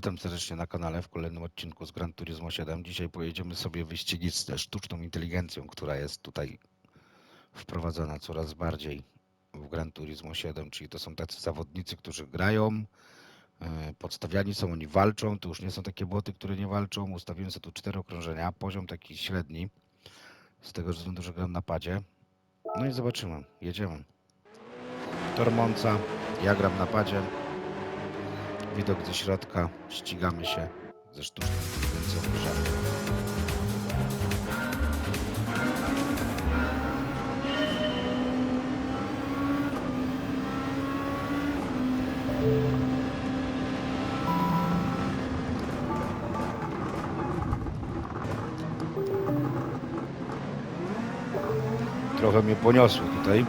Witam serdecznie na kanale w kolejnym odcinku z Gran Turismo 7. Dzisiaj pojedziemy sobie wyścigi z sztuczną inteligencją, która jest tutaj wprowadzana coraz bardziej w Gran Turismo 7, czyli to są tacy zawodnicy, którzy grają, e, podstawiani są, oni walczą, to już nie są takie boty, które nie walczą. Ustawiłem sobie tu cztery okrążenia, poziom taki średni, z tego względu, że gram na padzie. No i zobaczymy, jedziemy. Tormonca, ja gram na padzie. Widok ze środka, ścigamy się ze sztuczną inteligencją żartem. Trochę mnie poniosło tutaj.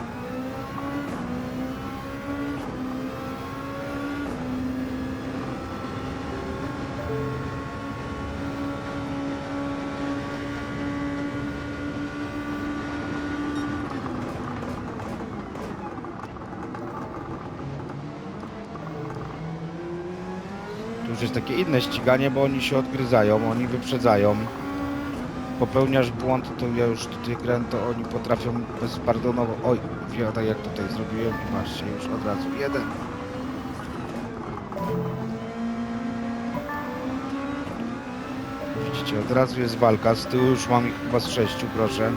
Już jest takie inne ściganie, bo oni się odgryzają, oni wyprzedzają. Popełniasz błąd, to ja już tutaj grałem, to oni potrafią bezpardonowo... Oj, ja tak jak tutaj zrobiłem i patrzcie, już od razu jeden. Widzicie, od razu jest walka, z tyłu już mam ich chyba z sześciu, proszę.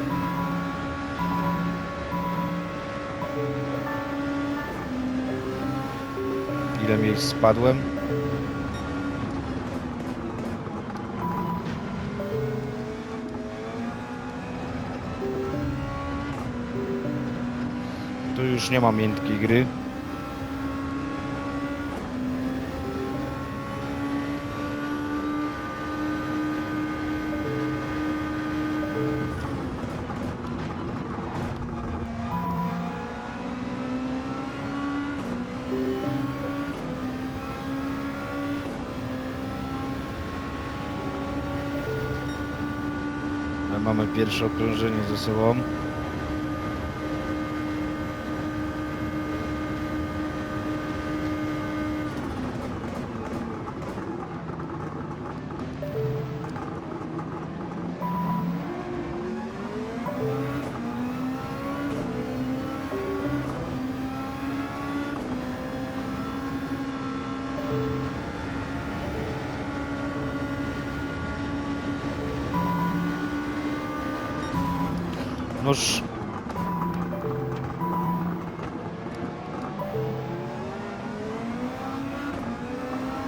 Ile miejsc spadłem? Już nie ma miętkiej gry. Mamy pierwsze okrążenie ze sobą. Noż.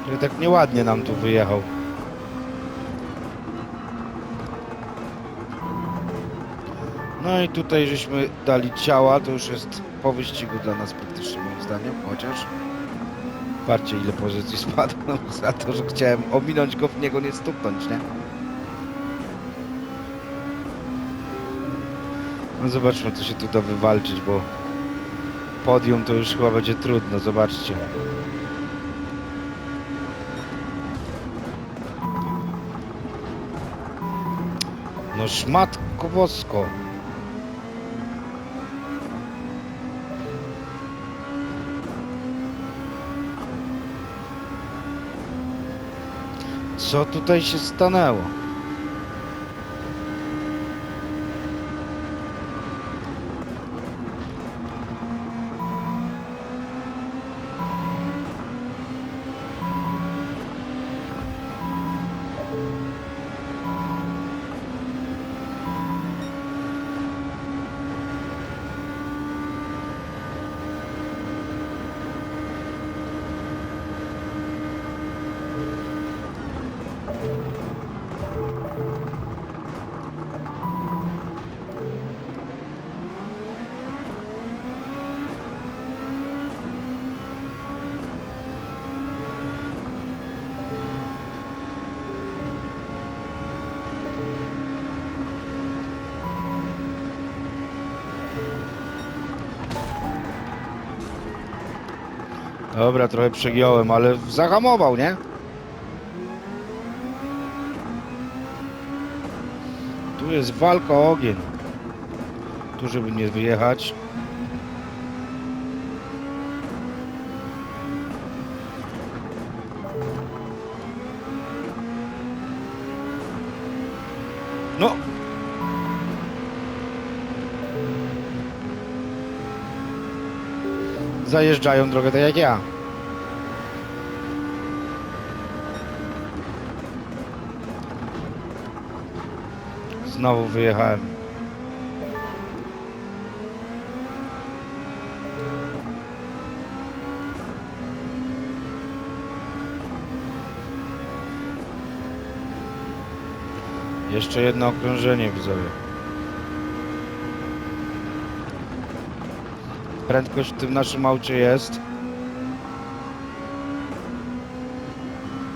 Ale tak nieładnie nam tu wyjechał. No i tutaj żeśmy dali ciała, to już jest po wyścigu dla nas praktycznie moim zdaniem, chociaż Patrzcie ile pozycji spadło za to, że chciałem ominąć go, w niego nie stuknąć, nie? No zobaczmy, co się tu da wywalczyć, bo podium to już chyba będzie trudno, zobaczcie. No szmatko bosko. Co tutaj się stanęło? Dobra, trochę przegiąłem, ale zahamował, nie? Tu jest walka o ogień. Tu, żeby nie wyjechać. Zajeżdżają drogę tak jak ja. Znowu wyjechałem. Jeszcze jedno okrążenie widzowie. Prędkość w tym naszym aucie jest.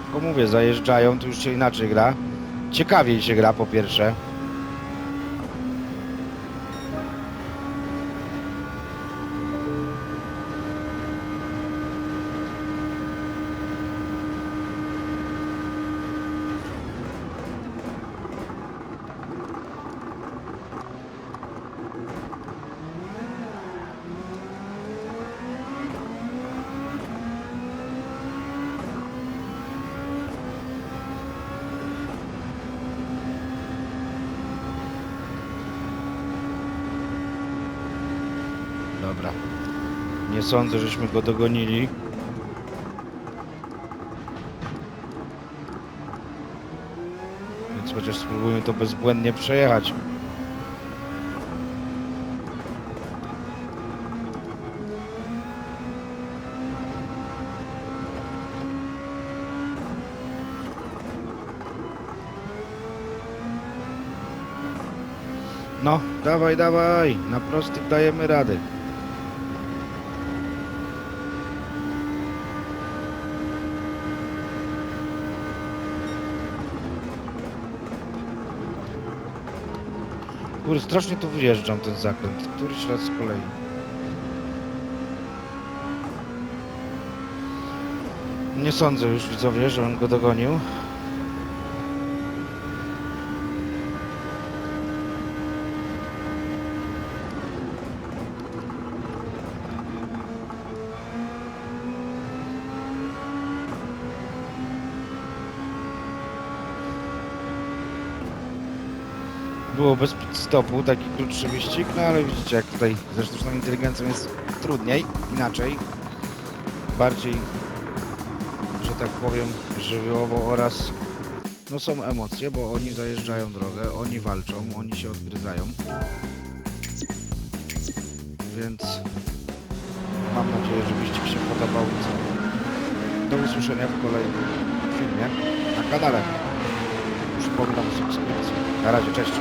Tylko mówię, zajeżdżają, to już się inaczej gra. Ciekawiej się gra po pierwsze. Dobra. Nie sądzę, żeśmy go dogonili. Więc chociaż spróbujmy to bezbłędnie przejechać. No, dawaj, dawaj. Na prostych dajemy radę. Kurde, strasznie tu wyjeżdżam ten zakręt. Któryś raz z kolei. Nie sądzę już widzowie, że on go dogonił. Było bez stopu, taki krótszy wyścig, no ale widzicie jak tutaj ze sztuczną inteligencją jest trudniej, inaczej. Bardziej, że tak powiem, żywiołowo oraz no są emocje, bo oni zajeżdżają drogę, oni walczą, oni się odgryzają. Więc mam nadzieję, że wyścig się podobał. Do usłyszenia w kolejnym filmie na kanale. Przypominam o subskrypcji. Na razie, cześć.